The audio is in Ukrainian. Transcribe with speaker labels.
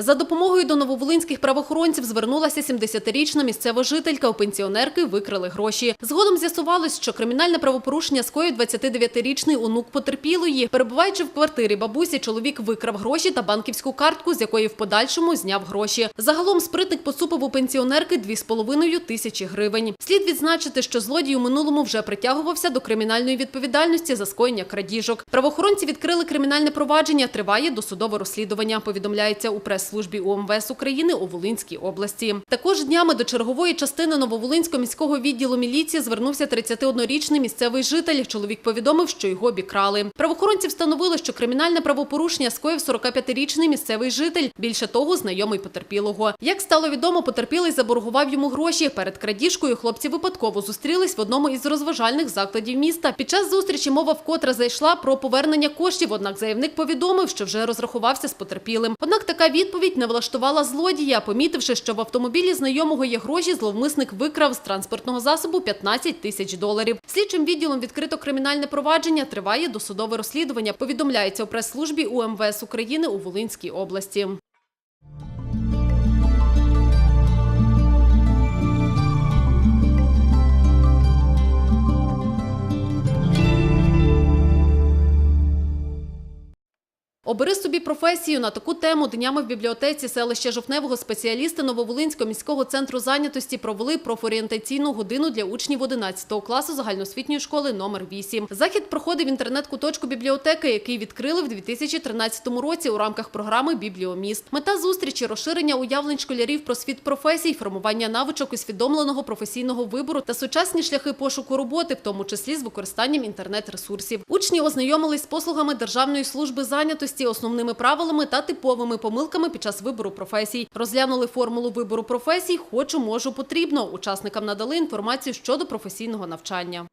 Speaker 1: За допомогою до нововолинських правоохоронців звернулася 70-річна місцева жителька. У пенсіонерки викрали гроші. Згодом з'ясувалось, що кримінальне правопорушення скоїв 29-річний онук потерпілої. Перебуваючи в квартирі бабусі, чоловік викрав гроші та банківську картку, з якої в подальшому зняв гроші. Загалом спритник поцупив у пенсіонерки 2,5 тисячі гривень. Слід відзначити, що злодій у минулому вже притягувався до кримінальної відповідальності за скоєння крадіжок. Правоохоронці відкрили кримінальне провадження. Триває досудове розслідування. Повідомляється у прес-службі УМВС України у Волинській області. Також днями до чергової частини Нововолинського міського відділу міліції звернувся 31-річний місцевий житель. Чоловік повідомив, що його обікрали. Правоохоронці встановили, що кримінальне правопорушення скоїв 45-річний місцевий житель. Більше того, знайомий потерпілого. Як стало відомо, потерпілий заборгував йому гроші. Перед крадіжкою хлопці випадково зустрілись в одному із розважальних закладів міста. Під час зустрічі мова вкотре зайшла про повернення коштів. Однак заявник повідомив, що вже розрахувався з потерпілим. Однак така відповідь не влаштувала злодія. Помітивши, що в автомобілі знайомого є гроші, зловмисник викрав з транспортного засобу 15 тисяч доларів. Слідчим відділом відкрито кримінальне провадження. Триває досудове розслідування. Повідомляється у прес-службі УМВС України у Волинській області. Обери собі професію на таку тему днями в бібліотеці селища Жовтневого спеціалісти Нововолинського міського центру зайнятості провели профорієнтаційну годину для учнів 11 класу загальноосвітньої школи номер 8. Захід проходив інтернет-куточку бібліотеки, який відкрили в 2013 році у рамках програми Бібліоміст. Мета зустрічі розширення уявлень школярів про світ професій, формування навичок усвідомленого професійного вибору та сучасні шляхи пошуку роботи, в тому числі з використанням інтернет-ресурсів. Учні ознайомились з послугами Державної служби зайнятості, основними правилами та типовими помилками під час вибору професій. Розглянули формулу вибору професій «Хочу, можу, потрібно». Учасникам надали інформацію щодо професійного навчання.